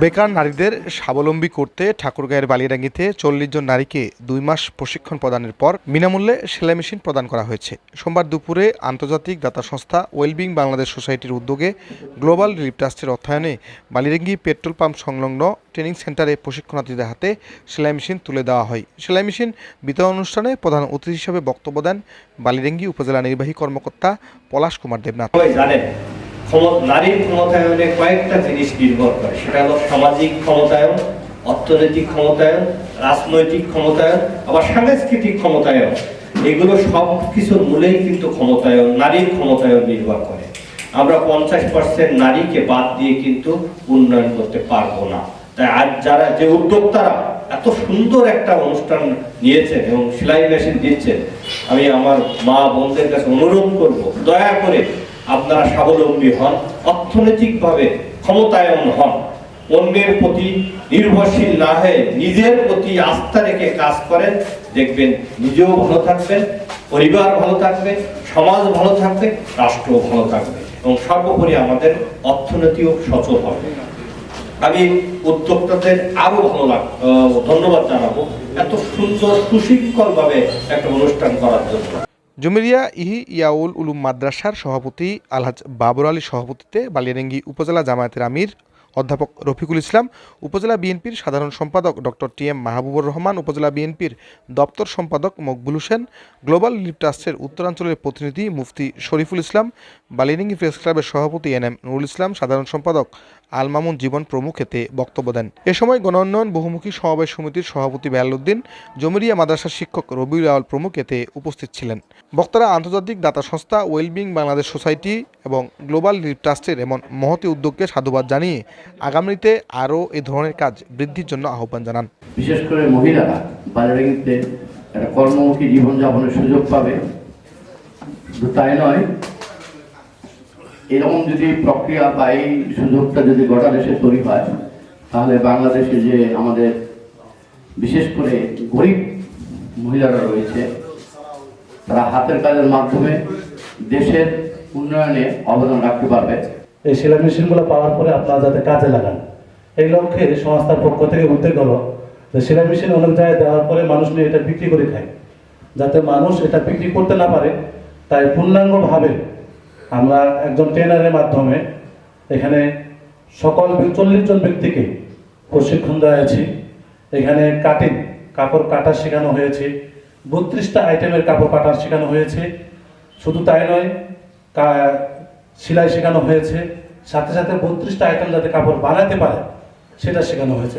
বেকার নারীদের স্বাবলম্বী করতে ঠাকুরগাঁয়ের বালিরাঙ্গিতে চল্লিশ জন নারীকে দুই মাস প্রশিক্ষণ প্রদানের পর বিনামূল্যে সেলাই মেশিন প্রদান করা হয়েছে। সোমবার দুপুরে আন্তর্জাতিক দাতা সংস্থা ওয়েলবিং বাংলাদেশ সোসাইটির উদ্যোগে গ্লোবাল রিলিফ ট্রাস্টের অর্থায়নে বালিয়াডাঙ্গি পেট্রোল পাম্প সংলগ্ন ট্রেনিং সেন্টারে প্রশিক্ষণার্থীদের হাতে সেলাই মেশিন তুলে দেওয়া হয়। সেলাই মেশিন বিতরণ অনুষ্ঠানে প্রধান অতিথি হিসেবে বক্তব্য দেন বালিডাঙ্গি উপজেলা নির্বাহী কর্মকর্তা পলাশ কুমার দেবনাথ। ক্ষম- নারীর ক্ষমতায়নে কয়েকটা জিনিস নির্ভর করে। সেটা হলো সামাজিক ক্ষমতায়ন, অর্থনৈতিক ক্ষমতায়ন, রাজনৈতিক ক্ষমতায়ন, আবার সাংস্কৃতিক ক্ষমতায়ন। এগুলো সব কিছুর মূলেই কিন্তু ক্ষমতায়ন, নারীর ক্ষমতায়ন নির্ভর করে। আমরা পঞ্চাশ পার্সেন্ট নারীকে বাদ দিয়ে কিন্তু উন্নয়ন করতে পারব না। তাই আজ যারা, যে উদ্যোক্তারা এত সুন্দর একটা অনুষ্ঠান নিয়েছেন এবং সেলাই মেশিন দিচ্ছেন, আমি আমার মা বোনদের কাছে অনুরোধ করব, দয়া করে আপনারা স্বাবলম্বী হন, অর্থনৈতিকভাবে ক্ষমতায়ন হন। অন্যের প্রতি নির্ভরশীল না হয়ে নিজের প্রতি আস্থা রেখে কাজ করেন, দেখবেন নিজেও ভালো থাকবেন, পরিবার ভালো থাকবে, সমাজ ভালো থাকবে রাষ্ট্র ভালো থাকবে এবং সর্বোপরি আমাদের অর্থনীতিও সচল হবে। আমি উদ্যোক্তাদের আরও ভালো লাগ ধন্যবাদ জানাব। এত সুন্দর সুশৃঙ্খল ভাবে একটা অনুষ্ঠান করার জন্য। জুমেরিয়া ইহি ইয়াউল উলুম মাদ্রাসার সভাপতি আলহাজ বাবর আলী সভাপতিত্বে বালিয়াডাঙ্গি উপজেলা জামায়াতের আমির অধ্যাপক রফিকুল ইসলাম, উপজেলা বিএনপির সাধারণ সম্পাদক doctor T M Mahbubur Rahman, উপজেলা বিএনপির দপ্তর সম্পাদক মকবুল হোসেন, গ্লোবাল রিলিফ ট্রাস্টের উত্তরাঞ্চলের প্রতিনিধি মুফতি শরীফুল ইসলাম, বালিয়াডাঙ্গি প্রেস ক্লাবের সভাপতি এন এম নুরুল ইসলাম, সাধারণ সম্পাদক আল মামুন জীবন প্রমুখ এতে বক্তব্য দেন। এ সময় গণোন্নয়ন বহুমুখী সমবায় সমিতির সভাপতি বেয়ালুদ্দিন জমিরিয়া মাদ্রাসার শিক্ষক রবিউল আওয়াল প্রমুখ এতে উপস্থিত ছিলেন। বক্তারা আন্তর্জাতিক দাতা সংস্থা ওয়েলবিং বাংলাদেশ সোসাইটি এবং গ্লোবাল রিলিফ ট্রাস্টের এমন মহতি উদ্যোগকে সাধুবাদ জানিয়ে আগামীতে আরও এ ধরনের কাজ বৃদ্ধির জন্য আহ্বান জানান। বিশেষ করে মহিলারা একটা কর্মমুখী জীবনযাপনের সুযোগ পাবে। তাই নয় এরকম যদি প্রক্রিয়া বা এই সুযোগটা যদি গোটা দেশে তৈরি হয়, তাহলে বাংলাদেশে যে আমাদের বিশেষ করে গরিব মহিলারা রয়েছে, তারা হাতের কাজের মাধ্যমে দেশের উন্নয়নে অবদান রাখতে পারবে। এই সেলাই মেশিনগুলো পাওয়ার পরে আপনারা যাতে কাজে লাগান, এই লক্ষ্যে সংস্থার পক্ষ থেকে উদ্যোগ হলো যে সেলাই মেশিন অনেক জায়গায় দেওয়ার পরে মানুষ নিয়ে এটা বিক্রি করে খায়। যাতে মানুষ এটা বিক্রি করতে না পারে, তাই পূর্ণাঙ্গভাবে আমরা একজন ট্রেনারের মাধ্যমে এখানে সকল চল্লিশ জন ব্যক্তিকে প্রশিক্ষণ দেওয়া হয়েছে। এখানে কাটিং, কাপড় কাটা শেখানো হয়েছে। বত্রিশটা আইটেমের কাপড় কাটা শেখানো হয়েছে। শুধু তাই নয় সেলাই শেখানো হয়েছে। সাথে সাথে বত্রিশটা আইটেম যাতে কাপড় বানাতে পারে, সেটা শেখানো হয়েছে।